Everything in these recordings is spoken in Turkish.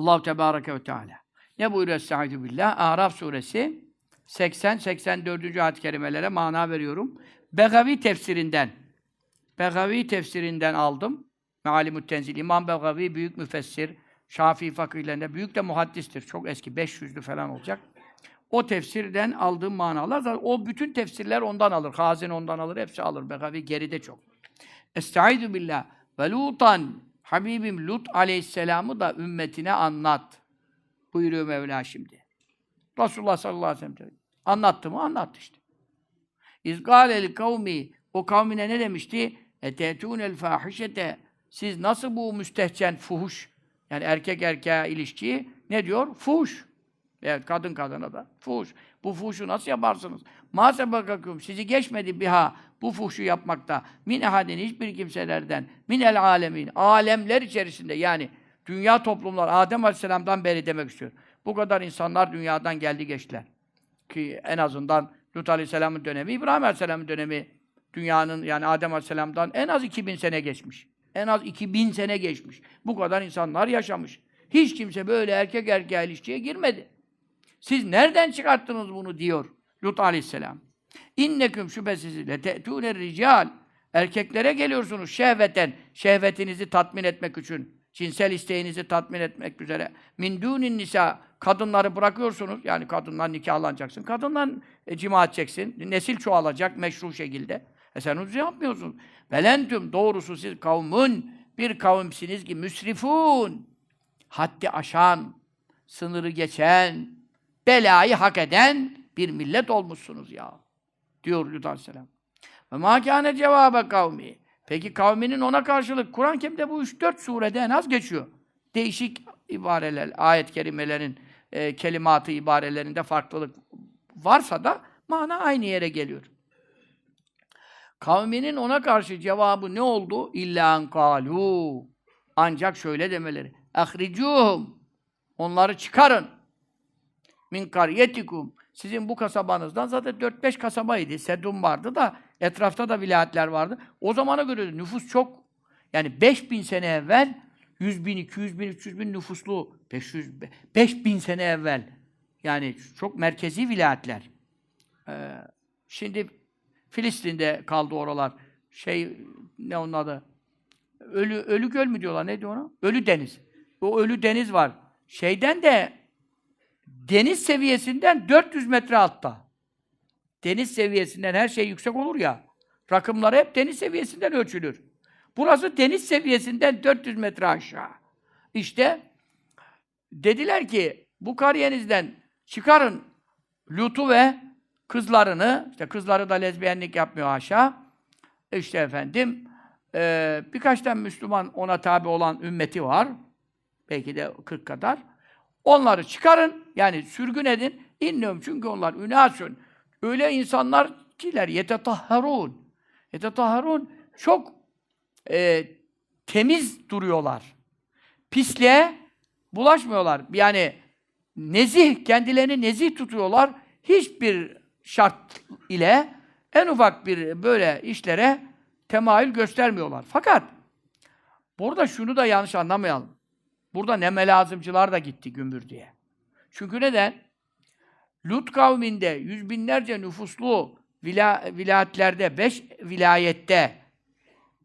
Allahu Tebareke ve Teala. Ne buyuruyor Estaizu billah? Araf suresi 80-84. ayet-i kerimelere mana veriyorum. Begavi tefsirinden Begavi tefsirinden aldım. Mealimut Tenzil. İmam Begavi büyük müfessir. Şafii fakirlerinde büyük de muhaddistir. Çok eski 500'lü falan olacak. O tefsirden aldığım manalar zaten o bütün tefsirler ondan alır. Hazin ondan alır, hepsi alır. Begavi geride çok. Estaizu billah. Ve Lutan Habibim Lut aleyhisselamı da ümmetine anlat. Buyuruyor Mevla şimdi. Resulullah sallallahu aleyhi ve sellem. Anlattı mı? Anlattı işte. İzgâlel kavmi o kavmine ne demişti? Etetûnel fâhişete siz nasıl bu müstehcen fuhuş yani erkek erkeğe ilişkiyi ne diyor? Fuhuş. Evet, kadın kadına da. Fuhuş. Bu fuhuşu nasıl yaparsınız? Mâse bakakum sizi geçmedi biha bu fuhuşu yapmakta. Min ehadin hiçbir kimselerden. Min el alemin. Alemler içerisinde yani dünya toplumlar Adem Aleyhisselam'dan beri demek istiyor. Bu kadar insanlar dünyadan geldi geçtiler. Ki en azından Lut Aleyhisselam'ın dönemi, İbrahim Aleyhisselam'ın dönemi dünyanın yani Adem Aleyhisselam'dan en az 2000 sene geçmiş. En az 2000 sene geçmiş. Bu kadar insanlar yaşamış. Hiç kimse böyle erkek erkeğe ilişkiye girmedi. Siz nereden çıkarttınız bunu diyor Lut Aleyhisselam. İnneküm şüphesiz le te'tûne rical. Erkeklere geliyorsunuz şehveten. Şehvetinizi tatmin etmek için. Cinsel isteğinizi tatmin etmek üzere. Min dûnin nisa. Kadınları bırakıyorsunuz. Yani kadınlar nikahlanacaksın. Kadınla e, cima edeceksin. Nesil çoğalacak meşru şekilde. E sen onu yapmıyorsun. Velentüm doğrusu siz kavmun bir kavimsiniz ki müsrifun. Haddi aşan, sınırı geçen, belayı hak eden bir millet olmuşsunuz ya. Diyor Lut Aleyhisselam. Ve mâ kâne cevâbe kavmi. Peki kavminin ona karşılık Kur'an-ı Kerim'de bu 3-4 surede en az geçiyor. Değişik ibareler, ayet-i kerimelerin e, kelimatı ibarelerinde farklılık varsa da mana aynı yere geliyor. Kavminin ona karşı cevabı ne oldu? İlla kâlû. Ancak şöyle demeleri. Ahricuhum. Onları çıkarın. Min karyetikum. Sizin bu kasabanızdan zaten 4-5 kasabaydı. Sedum vardı da etrafta da vilayetler vardı. O zamana göre nüfus çok. Yani 5000 sene evvel 100 bin, 200 bin, 300 bin nüfuslu 500, 5000 sene evvel. Yani çok merkezi vilayetler. Ee, şimdi Filistin'de kaldı oralar. Şey, ne onun adı? Ölü, ölü göl mü diyorlar, ne diyor ona? Ölü deniz. O ölü deniz var. Şeyden de deniz seviyesinden 400 metre altta. Deniz seviyesinden her şey yüksek olur ya. Rakımları hep deniz seviyesinden ölçülür. Burası deniz seviyesinden 400 metre aşağı. İşte dediler ki bu Karadeniz'den çıkarın Lut'u ve kızlarını, işte kızları da lezbiyenlik yapmıyor aşağı. İşte efendim birkaç tane Müslüman ona tabi olan ümmeti var. Belki de 40 kadar. Onları çıkarın, yani sürgün edin. İnnüm çünkü onlar ünasün. Öyle insanlar kiler yetetahharun. Yetetahharun çok e, temiz duruyorlar. Pisliğe bulaşmıyorlar. Yani nezih, kendilerini nezih tutuyorlar. Hiçbir şart ile en ufak bir böyle işlere temayül göstermiyorlar. Fakat burada şunu da yanlış anlamayalım. Burada neme lazımcılar da gitti gümbür diye. Çünkü neden? Lut kavminde yüz binlerce nüfuslu vila, vilayetlerde, beş vilayette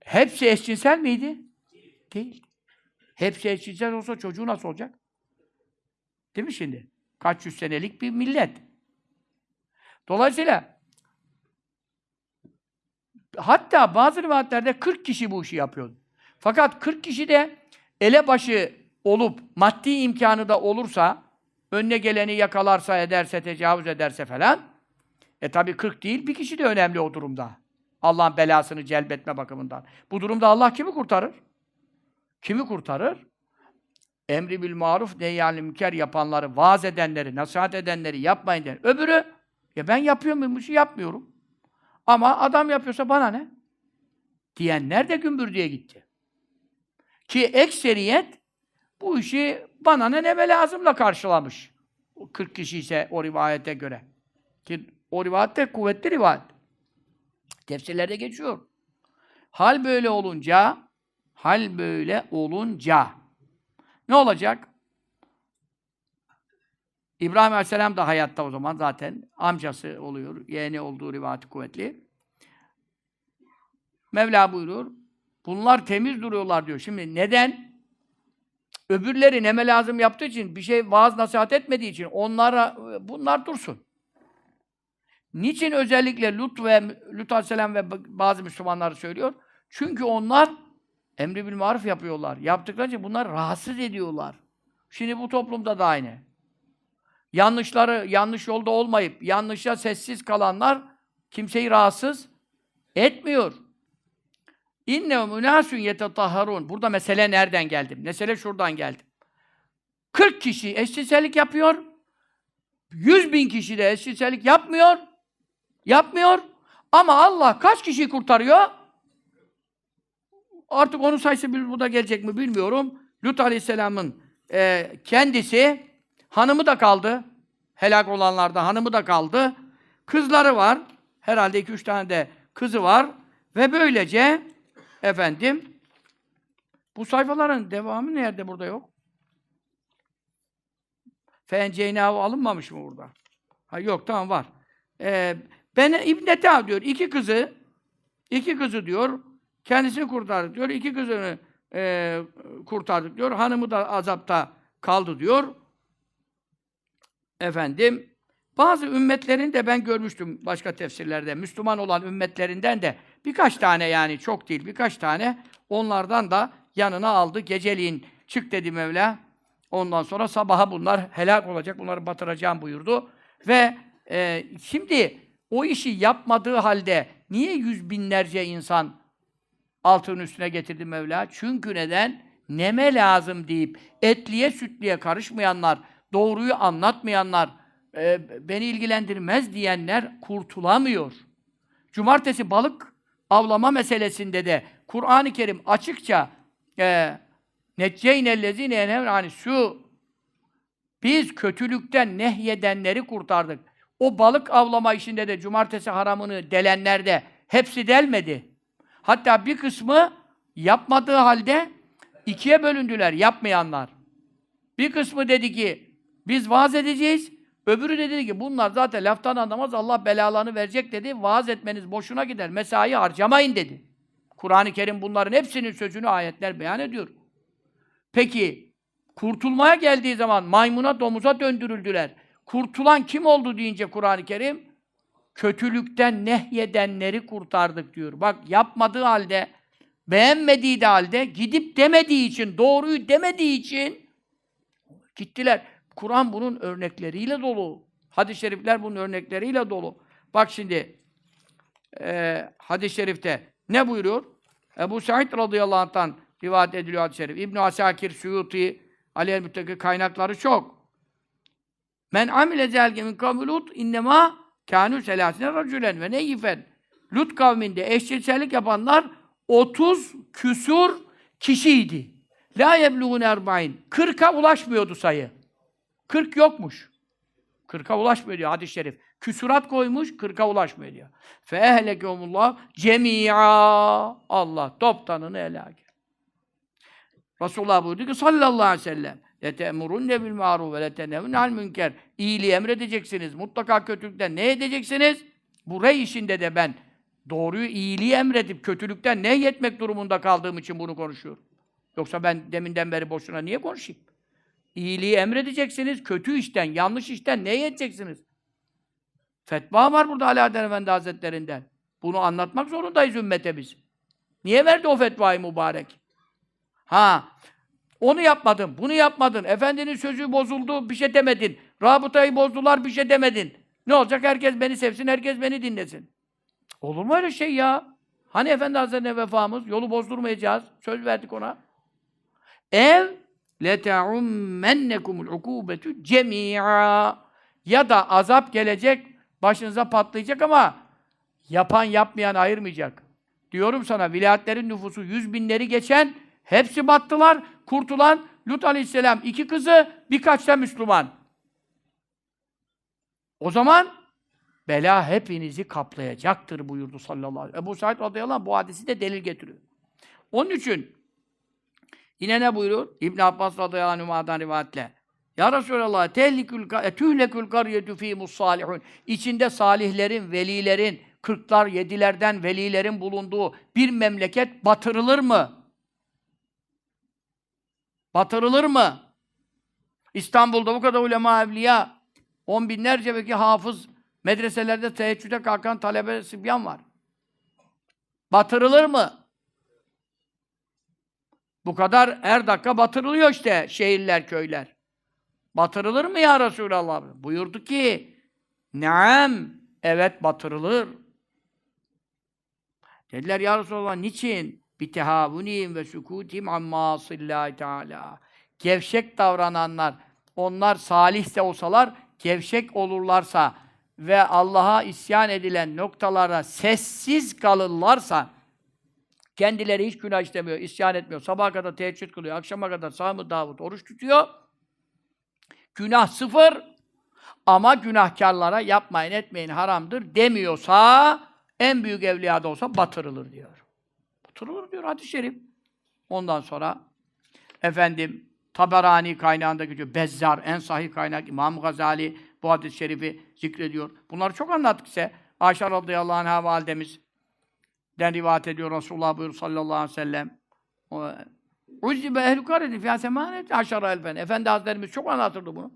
hepsi eşcinsel miydi? Değil. Hepsi eşcinsel olsa çocuğu nasıl olacak? Değil mi şimdi? Kaç yüz senelik bir millet. Dolayısıyla hatta bazı rivayetlerde 40 kişi bu işi yapıyordu. Fakat 40 kişi de elebaşı olup maddi imkanı da olursa önüne geleni yakalarsa, ederse, tecavüz ederse falan e tabi 40 değil, bir kişi de önemli o durumda. Allah'ın belasını celbetme bakımından. Bu durumda Allah kimi kurtarır? Kimi kurtarır? Emri bil maruf neyyanil münker yapanları, vaaz edenleri, nasihat edenleri yapmayın der. Öbürü ya ben yapıyor muyum? Şey yapmıyorum. Ama adam yapıyorsa bana ne? Diyenler de gümbür diye gitti. Ki ekseriyet bu işi bana ne neme lazımla karşılamış. 40 kişi ise o rivayete göre. Ki o rivayet de kuvvetli rivayet. Tefsirlerde geçiyor. Hal böyle olunca, hal böyle olunca ne olacak? İbrahim Aleyhisselam da hayatta o zaman zaten. Amcası oluyor. Yeğeni olduğu rivayeti kuvvetli. Mevla buyuruyor. Bunlar temiz duruyorlar diyor. Şimdi neden? Öbürleri neme lazım yaptığı için, bir şey vaaz nasihat etmediği için onlara bunlar dursun. Niçin özellikle Lut ve Lut Aleyhisselam ve bazı Müslümanlar söylüyor? Çünkü onlar emri bil maruf yapıyorlar. Yaptıkları için bunlar rahatsız ediyorlar. Şimdi bu toplumda da aynı. Yanlışları, yanlış yolda olmayıp yanlışa sessiz kalanlar kimseyi rahatsız etmiyor. İnne münâsün yetetahharun. Burada mesele nereden geldi? Mesele şuradan geldi. 40 kişi eşcinsellik yapıyor. 100 bin kişi de eşcinsellik yapmıyor. Yapmıyor. Ama Allah kaç kişiyi kurtarıyor? Artık onun sayısı bir burada gelecek mi bilmiyorum. Lut Aleyhisselam'ın e, kendisi hanımı da kaldı. Helak olanlarda hanımı da kaldı. Kızları var. Herhalde iki üç tane de kızı var. Ve böylece efendim bu sayfaların devamı nerede burada yok? Fenceynâhu alınmamış mı burada? Ha yok tamam var. Ee, ben İbn diyor. iki kızı iki kızı diyor. Kendisini kurtardık diyor. iki kızını e, kurtardık diyor. Hanımı da azapta kaldı diyor. Efendim bazı ümmetlerin de ben görmüştüm başka tefsirlerde. Müslüman olan ümmetlerinden de birkaç tane yani çok değil birkaç tane onlardan da yanına aldı. Geceliğin çık dedi Mevla. Ondan sonra sabaha bunlar helak olacak. Bunları batıracağım buyurdu. Ve e, şimdi o işi yapmadığı halde niye yüz binlerce insan altının üstüne getirdi Mevla? Çünkü neden? Neme lazım deyip etliye sütliye karışmayanlar, doğruyu anlatmayanlar, e, beni ilgilendirmez diyenler kurtulamıyor. Cumartesi balık avlama meselesinde de Kur'an-ı Kerim açıkça e, necceynellezine yenevne su biz kötülükten nehyedenleri kurtardık. O balık avlama işinde de cumartesi haramını delenler de hepsi delmedi. Hatta bir kısmı yapmadığı halde ikiye bölündüler yapmayanlar. Bir kısmı dedi ki biz vaaz edeceğiz. Öbürü de dedi ki bunlar zaten laftan anlamaz Allah belalarını verecek dedi. Vaaz etmeniz boşuna gider. Mesai harcamayın dedi. Kur'an-ı Kerim bunların hepsinin sözünü ayetler beyan ediyor. Peki kurtulmaya geldiği zaman maymuna domuza döndürüldüler. Kurtulan kim oldu deyince Kur'an-ı Kerim kötülükten nehyedenleri kurtardık diyor. Bak yapmadığı halde beğenmediği de halde gidip demediği için, doğruyu demediği için gittiler. Kur'an bunun örnekleriyle dolu. Hadis-i şerifler bunun örnekleriyle dolu. Bak şimdi e, hadis-i şerifte ne buyuruyor? Ebu Said radıyallahu anh'tan rivayet ediliyor hadis-i şerif. İbn Asakir, Suyuti, Ali el kaynakları çok. Men amile zelge min kavmi Lut innema kânû selâsine racülen ve neyyifen. Lut kavminde eşcinsellik yapanlar 30 küsur kişiydi. La yebluğun erba'in. 40'a ulaşmıyordu sayı. 40 yokmuş. 40'a ulaşmıyor diyor hadis-i şerif. Küsurat koymuş, 40'a ulaşmıyor diyor. Fe ehlekehumullah cemi'a. Allah toptanını helak Resulullah buyurdu ki sallallahu aleyhi ve sellem lete'murunne bil ma'ruf ve letenevne al münker. İyiliği emredeceksiniz. Mutlaka kötülükten ne edeceksiniz? Bu rey işinde de ben doğruyu, iyiliği emredip kötülükten ne yetmek durumunda kaldığım için bunu konuşuyorum. Yoksa ben deminden beri boşuna niye konuşayım? İyiliği emredeceksiniz, kötü işten, yanlış işten ne yeteceksiniz? Fetva var burada Alaaddin Efendi Hazretlerinden. Bunu anlatmak zorundayız ümmete biz. Niye verdi o fetvayı mübarek? Ha, onu yapmadın, bunu yapmadın, efendinin sözü bozuldu, bir şey demedin. Rabıtayı bozdular, bir şey demedin. Ne olacak? Herkes beni sevsin, herkes beni dinlesin. Olur mu öyle şey ya? Hani Efendi Hazretleri'ne vefamız? Yolu bozdurmayacağız. Söz verdik ona. Ev لَتَعُمَّنَّكُمُ الْعُقُوبَةُ cemia Ya da azap gelecek, başınıza patlayacak ama yapan yapmayan ayırmayacak. Diyorum sana, vilayetlerin nüfusu yüz binleri geçen, hepsi battılar, kurtulan Lut aleyhisselam iki kızı, birkaç da Müslüman. O zaman bela hepinizi kaplayacaktır buyurdu sallallahu aleyhi ve sellem. Ebu Said radıyallahu anh bu hadisi de delil getiriyor. Onun için Yine ne buyuruyor? İbn Abbas radıyallahu anh'dan rivayetle. Ya Resulallah, tehlikül ka- tühlekül karyetu fîmus salihun. İçinde salihlerin, velilerin, kırklar, yedilerden velilerin bulunduğu bir memleket batırılır mı? Batırılır mı? İstanbul'da bu kadar ulema evliya, on binlerce belki hafız, medreselerde teheccüde kalkan talebe sibyan var. Batırılır mı? Bu kadar her dakika batırılıyor işte şehirler, köyler. Batırılır mı ya Resulallah? Buyurdu ki, Naam, evet batırılır. Dediler ya Resulallah niçin? Bitehavunim ve sukutim amma sillahi teala. Gevşek davrananlar, onlar salihse olsalar, gevşek olurlarsa ve Allah'a isyan edilen noktalara sessiz kalırlarsa, kendileri hiç günah işlemiyor, isyan etmiyor, sabaha kadar teheccüd kılıyor, akşama kadar Sami Davud oruç tutuyor, günah sıfır, ama günahkarlara yapmayın etmeyin haramdır demiyorsa en büyük evliya da olsa batırılır diyor. Batırılır diyor hadis-i şerif. Ondan sonra efendim Taberani kaynağında geçiyor. Bezzar en sahih kaynak İmam Gazali bu hadis-i şerifi zikrediyor. Bunları çok anlattık ise Ayşe radıyallahu anh'a validemiz den rivayet ediyor Resulullah buyur sallallahu aleyhi ve sellem. Uzzibe ehl-i karedi fiyâ semanet aşara elfen. Efendi Hazretlerimiz çok anlatırdı bunu.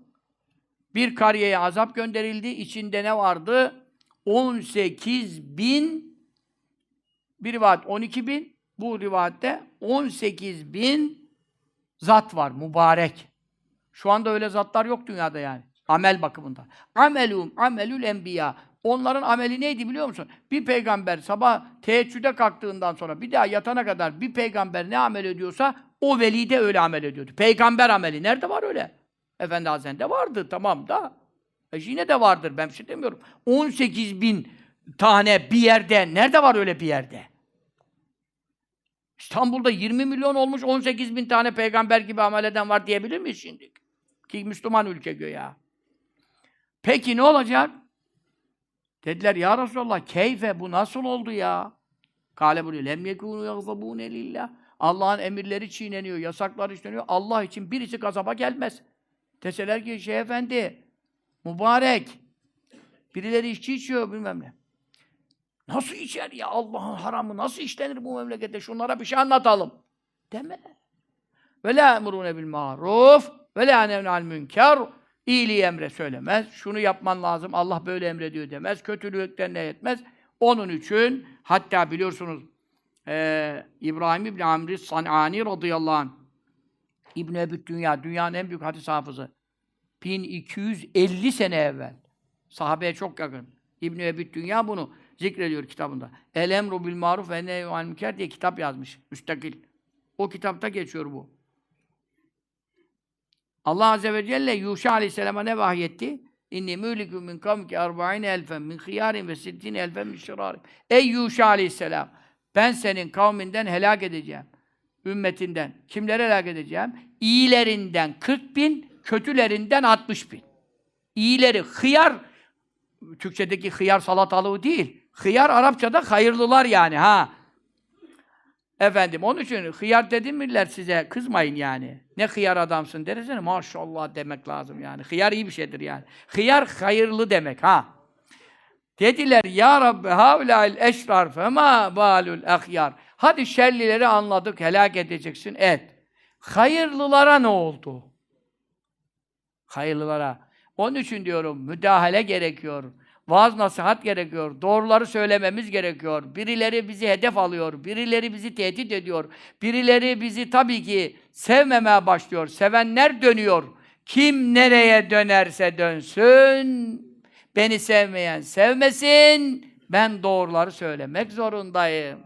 Bir kariyeye azap gönderildi. İçinde ne vardı? 18 bin bir rivayet 12 bin bu rivayette 18 bin zat var. Mübarek. Şu anda öyle zatlar yok dünyada yani. Amel bakımından. Amelum, amelül enbiya. Onların ameli neydi biliyor musun? Bir peygamber sabah teheccüde kalktığından sonra bir daha yatana kadar bir peygamber ne amel ediyorsa o veli de öyle amel ediyordu. Peygamber ameli. Nerede var öyle? Efendi Hazretleri'nde vardı tamam da. E yine de vardır ben bir şey demiyorum. 18 bin tane bir yerde, nerede var öyle bir yerde? İstanbul'da 20 milyon olmuş 18 bin tane peygamber gibi amel eden var diyebilir miyiz şimdi? Ki Müslüman ülke göya. Peki ne olacak? Dediler ya Resulallah keyfe bu nasıl oldu ya? Kale buyuruyor. Lem yekûnû yagzabûne lillah. Allah'ın emirleri çiğneniyor, yasakları işleniyor. Allah için birisi gazaba gelmez. Deseler ki şey efendi, mübarek, birileri içki içiyor bilmem ne. Nasıl içer ya Allah'ın haramı, nasıl işlenir bu memlekette? Şunlara bir şey anlatalım. Deme. Ve la emrûne bil maruf ve la nevnal münker. İyiliği emre söylemez. Şunu yapman lazım. Allah böyle emrediyor demez. Kötülükten ne etmez. Onun için hatta biliyorsunuz e, İbrahim İbni Amr San'ani radıyallahu anh İbn Ebu Dünya, dünyanın en büyük hadis hafızı. 1250 sene evvel. Sahabeye çok yakın. İbn Ebu Dünya bunu zikrediyor kitabında. El emru bil maruf ve nehyü anil diye kitap yazmış. Müstakil. O kitapta geçiyor bu. Allah Azze ve Celle Yuşa Aleyhisselam'a ne vahyetti? İnni mülikü min kavmki erba'ine elfen min hıyarin ve sittine elfen min şirarim. Ey Yuşa Aleyhisselam! Ben senin kavminden helak edeceğim. Ümmetinden. Kimleri helak edeceğim? İyilerinden 40 bin, kötülerinden 60 bin. İyileri, hıyar, Türkçedeki hıyar salatalığı değil. Hıyar Arapçada hayırlılar yani ha. Efendim onun için hıyar dedim miller size kızmayın yani. Ne hıyar adamsın dersene maşallah demek lazım yani. Hıyar iyi bir şeydir yani. Hıyar hayırlı demek ha. Dediler ya Rabbi havlail eşrar fema balul ahyar. Hadi şerlileri anladık helak edeceksin et. Hayırlılara ne oldu? Hayırlılara. Onun için diyorum müdahale gerekiyor. Vaaz nasihat gerekiyor. Doğruları söylememiz gerekiyor. Birileri bizi hedef alıyor. Birileri bizi tehdit ediyor. Birileri bizi tabii ki sevmemeye başlıyor. Sevenler dönüyor. Kim nereye dönerse dönsün. Beni sevmeyen sevmesin. Ben doğruları söylemek zorundayım.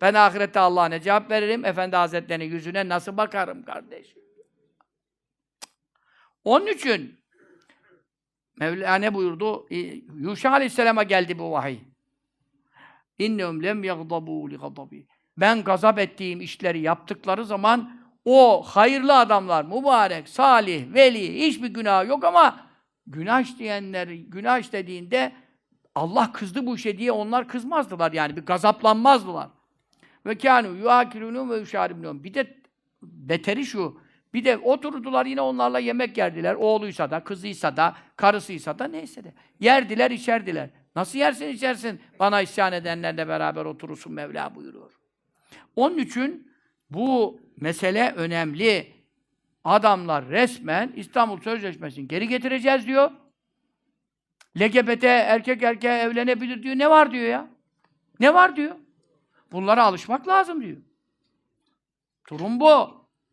Ben ahirette Allah'a ne cevap veririm? Efendi Hazretleri'nin yüzüne nasıl bakarım kardeş? Onun için Mevla ne buyurdu? Yuşa Aleyhisselam'a geldi bu vahiy. İnnehum lem yagdabu li gadabi. Ben gazap ettiğim işleri yaptıkları zaman o hayırlı adamlar, mübarek, salih, veli, hiçbir günah yok ama günah işleyenler, günah işlediğinde Allah kızdı bu işe diye onlar kızmazdılar yani. Bir gazaplanmazdılar. Ve kânû yuâkilûnû ve yuşâribnûn. Bir de beteri şu, Bir de oturdular yine onlarla yemek yerdiler. Oğluysa da, kızıysa da, karısıysa da neyse de. Yerdiler, içerdiler. Nasıl yersin içersin? Bana isyan edenlerle beraber oturursun Mevla buyuruyor. Onun için bu mesele önemli. Adamlar resmen İstanbul Sözleşmesi'ni geri getireceğiz diyor. LGBT erkek erkeğe evlenebilir diyor. Ne var diyor ya? Ne var diyor? Bunlara alışmak lazım diyor. Durum bu.